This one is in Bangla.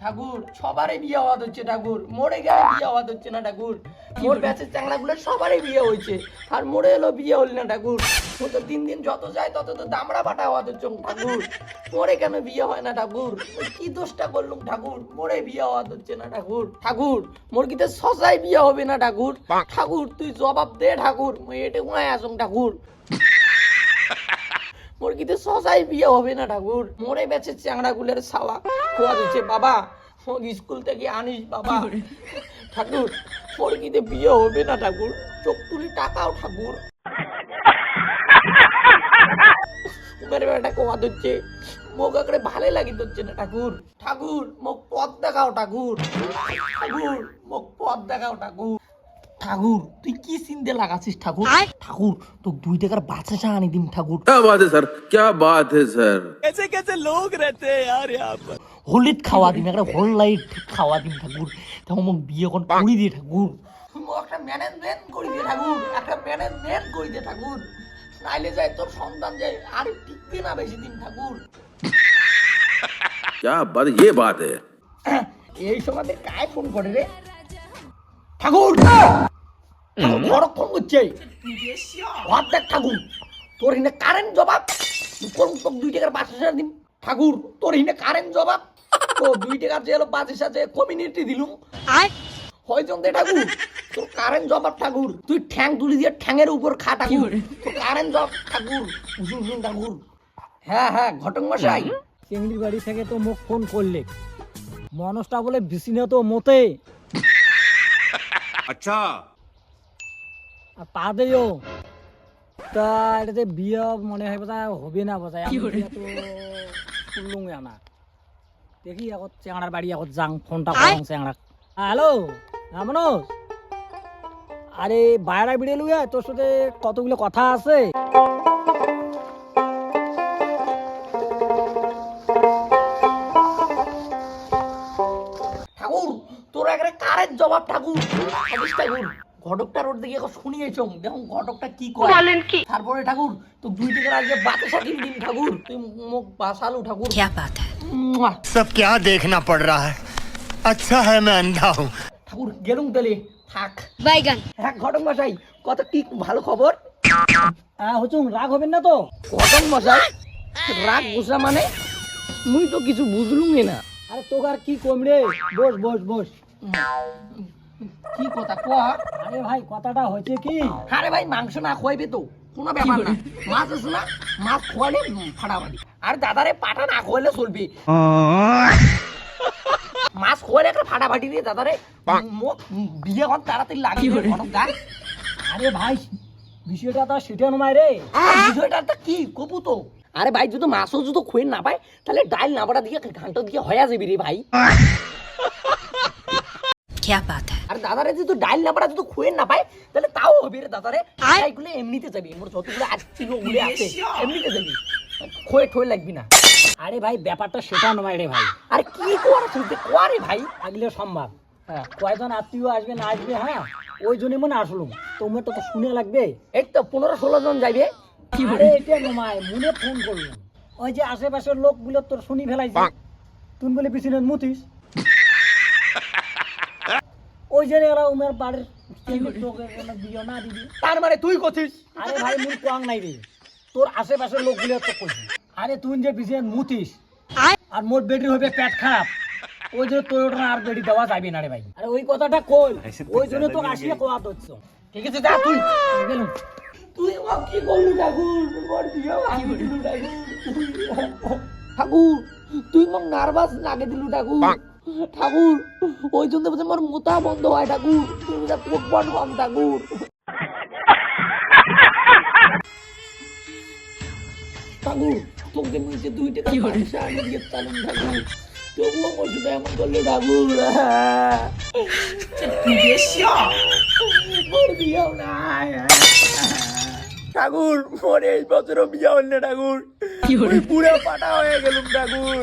ঠাকুর সবারই বিয়ে হওয়া হচ্ছে ঠাকুর। মরে গেলে বিয়ে হওয়া হচ্ছে না ঠাকুর। মোর ব্যাচের চ্যাংড়াগুলো সবারই বিয়ে হয়েছে। আর মরে এলো বিয়ে হল না ঠাকুর। ও তো দিন দিন যত যায় তত তো দামড়া বাটা হওয়া হচ্ছে ঠাকুর। মরে কেন বিয়ে হয় না ঠাকুর? কি দোষটা করলুম ঠাকুর? মরে বিয়ে হওয়া হচ্ছে না ঠাকুর। ঠাকুর মোর কিতে সজাই বিয়ে হবে না ঠাকুর? ঠাকুর তুই জবাব দে ঠাকুর। মই এটে উড়াই আসুন ঠাকুর। মোর কিতে সজাই বিয়ে হবে না, ঠাকুর। মোরে বেচে চ্যাংড়া গুলের সালা খোয়া দিচ্ছে বাবা। স্কুল থেকে আনিস বাবা। ঠাকুর মোর কিতে বিয়ে হবে না, ঠাকুর। চোখ তুলি টাকাও, ঠাকুর। মেরে বেটা কোয়া দিচ্ছে মোক আগে ভালো লাগি দিচ্ছে না, ঠাকুর। ঠাকুর মোক পথ দেখাও, ঠাকুর। ঠাকুর মোক পথ দেখাও, ঠাকুর। ঠাকুর তুই কি চিনতে লাগাছিস ঠাকুর ঠাকুর তো দুই টাকার বাচ্চা আনি দিম ঠাকুর क्या बात है सर क्या बात है सर হলিত খাওয়া দিন একটা হোল লাইট খাওয়া দিন ঠাকুর তখন মোক বিয়ে কোন করি দিয়ে ঠাকুর একটা ম্যানেজমেন্ট করি দিয়ে ঠাকুর একটা ম্যানেজমেন্ট করি দিয়ে ঠাকুর নাইলে যায় তোর সন্তান যায় আর টিকবে না বেশি দিন ঠাকুর क्या बात ये बात है এই সময় কায় ফোন করে রে ঠাকুর বড় বড়ক্ষণ করছে অর্ধেক ঠাকুর তোর হিনে কারেন্ট জবাব? করুন তোর দুই টাকার বাস হাজার দিন। ঠাকুর তোর হিনে কারেন্ট জবাব? তো দুই টাকার যে হলো বাস হিসাবে কমিউনিটি দিলুম। হয় জন্দে ঠাকুর তোর কারেন্ট জবাব ঠাকুর। তুই ঠ্যাং তুলি দিয়ে ঠ্যাঙের উপর খা ঠাকুর। কারেন্ট জবাব ঠাকুর। উজুন ঠাকুর। হ্যাঁ হ্যাঁ ঘটন মশাই। চিংড়ির বাড়ি থেকে তো মোক ফোন করলে। মানুষটা বলে বিসিনে তো মতে। আচ্ছা আর তা দেও তা এটাতে বিয়ে মনে হয় বোধ হবে না বোধ হয় না দেখি আগত চেংড়ার বাড়ি আগত যাং ফোনটা করং চেংড়া হ্যালো হ্যাঁ মনোজ? আরে বাইরা বিড়ে লুয়ে তোর সাথে কতগুলো কথা আছে। ঠাকুর তোর একরে কারের জবাব ঠাকুর ঠাকুর ঘটকটা রোড দিকে এখন শুনিয়েছ দেখুন ঘটকটা কি করে বলেন কি তারপরে ঠাকুর তো দুই টাকার আগে বাতে সাকিব দিন ঠাকুর তুই মুখ বাসালু ঠাকুর क्या बात है মুয়া। सब क्या देखना पड़ रहा है अच्छा है मैं अंधा हूँ ঠাকুর গেলুম তাহলে থাক बैगन হ্যাঁ ঘটক মশাই কত কি ভালো খবর হ্যাঁ হুচুং রাগ হবেন না তো ঘটক মশাই রাগ গুসা মানে মুই তো কিছু বুঝলুমই না আরে তোকে আর কি কম রে বস বস বস কি কথা কোয়া আরে ভাই কথাটা হয়েছে কি আরে ভাই মাংস না খোয়াইবে তো কোনো ব্যাপার না মাছ আছে না মাছ খোয়ালে উম, ফাটাফাটি আর দাদারে পাটা না খোয়ালে চলবে মাছ খোয়ালে একটা ফাটাফাটি দিয়ে দাদারে মোক বিয়ে কর তাড়াতাড়ি লাগিয়ে ঘটক গান আরে ভাই বিষয়টা তো সেটা নয় রে বিষয়টা একটা কি কপু তো আরে ভাই যদি মাছও যদি খুঁয়ে না পায় তাহলে ডাইল না পাটা দিয়ে ঘান্ট দিয়ে হয়ে যাবি রে ভাই क्या बात है আর দাদারে যদি ডাইল না পাটা যদি খুঁয়ে না পায় তাহলে তাও হবে রে দাদারে। এইগুলো এমনিতে যাবি মোর যতগুলো আজ ছিল ওগুলো আছে এমনিতে যাবি। খোয়ে ঠোয়ে লাগবি না। আরে ভাই ব্যাপারটা সেটা নয় রে ভাই। আর কি করা চলতে কোয়ারে ভাই? আগলে সম্ভব। হ্যাঁ কয়জন আত্মীয় আসবে না আসবে হ্যাঁ ওই জন্য মনে আসলুম। তোমার তো তো শুনে লাগবে। এই তো পনেরো ষোলো জন যাইবে। আরে এটা নমায় মনে ফোন করলাম। ওই যে আশেপাশের লোকগুলো তোর শুনি ফেলাইছে। তুই বলে পিছনে মুতিস। ওই জন্য এরা উমের বাড়ির বিয়ে না দিবি তার মানে তুই কথিস আরে ভাই মুই কোয়াং নাই রে। তোর আশেপাশের লোকগুলো তো কইছি। আরে তুই যে পিছনে মুতিস আর মোর হবে পেট খারাপ ওই জন্য তোর ওটা আর বেটি দেওয়া যাবে না রে ভাই। আরে ওই কথাটা কই? ওই জন্য তো আসিয়ে কোয়া দিচ্ছ। ঠিক আছে যা তুই। গেলুম তুই আমার কি করলু ঠাকুর? মোর বিয়ে ভাঙি দিলু ঠাকুর। ঠাকুর তুই মোক নার্ভাস লাগে দিলু ঠাকুর? ঠাকুর ওই জন্য বুঝে মোর মোতা বন্ধ হয় ঠাকুর। তুই বুঝে কোটপট কম ঠাকুর। ঠাকুর তোকে নিচে দুই টাকা পয়সা আনি দিয়ে চালুন ঠাকুর। তবুও মোর সাথে এমন করল ঠাকুর। বিয়েও ঠাকুর মোর এই বছরও বিয়ে হল? না ঠাকুর পুরো পাটা হয়ে গেলুম ঠাকুর।